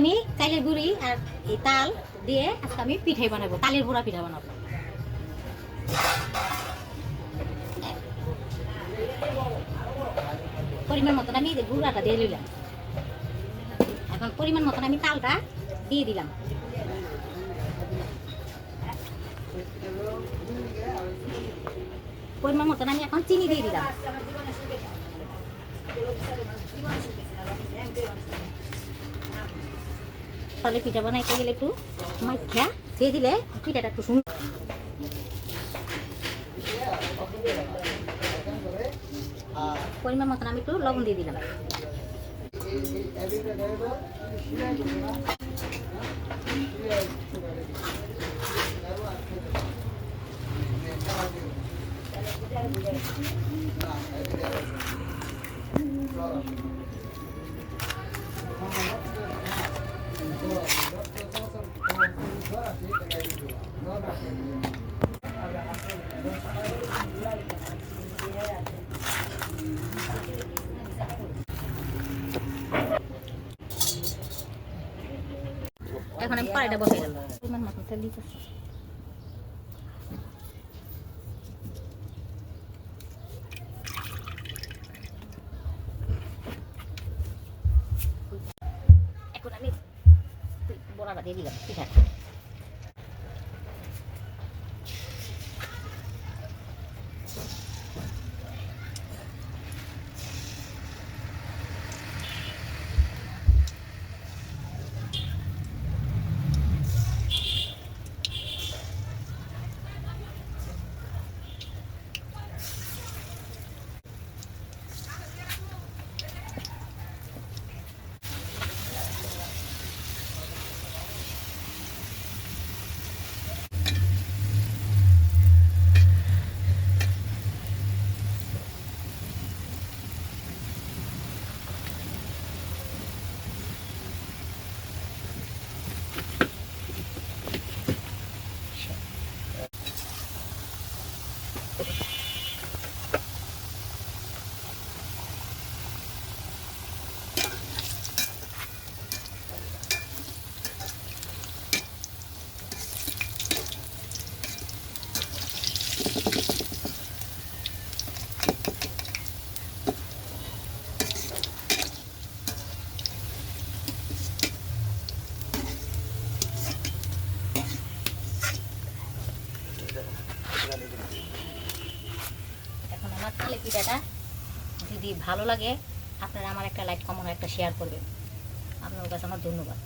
আমি চাইলের গুঁড়ি আর এই তাল দিয়ে আজকে আমি পিঠাই বানাবো, তালের গুঁড়া পিঠা বানাবো। পরিমাণ মতন আমি গুঁড়াটা দিয়ে দিলাম। এখন পরিমাণ মতন আমি তালটা দিয়ে দিলাম। পরিমাণ মতন আমি এখন চিনি দিয়ে দিলাম। তাহলে পিঠা বানাইতে গেলে একটু মাইখা দিয়ে দিলে পিঠাটা একটু সুন্দর। পরিমাণ মতন আমি একটু লবণ দিয়ে দিলাম। এখন আমি কড়াইটা বসাই দিলাম পরিমাণ মতন তেল দিতেছি এখন আমি বড়াটা দিয়ে দিলাম পিঠাটা এখন তালে পিঠাটা যদি ভালো লাগে, আপনারা আমার একটা লাইক কমন একটা শেয়ার করবেন। আপনার কাছে আমার ধন্যবাদ।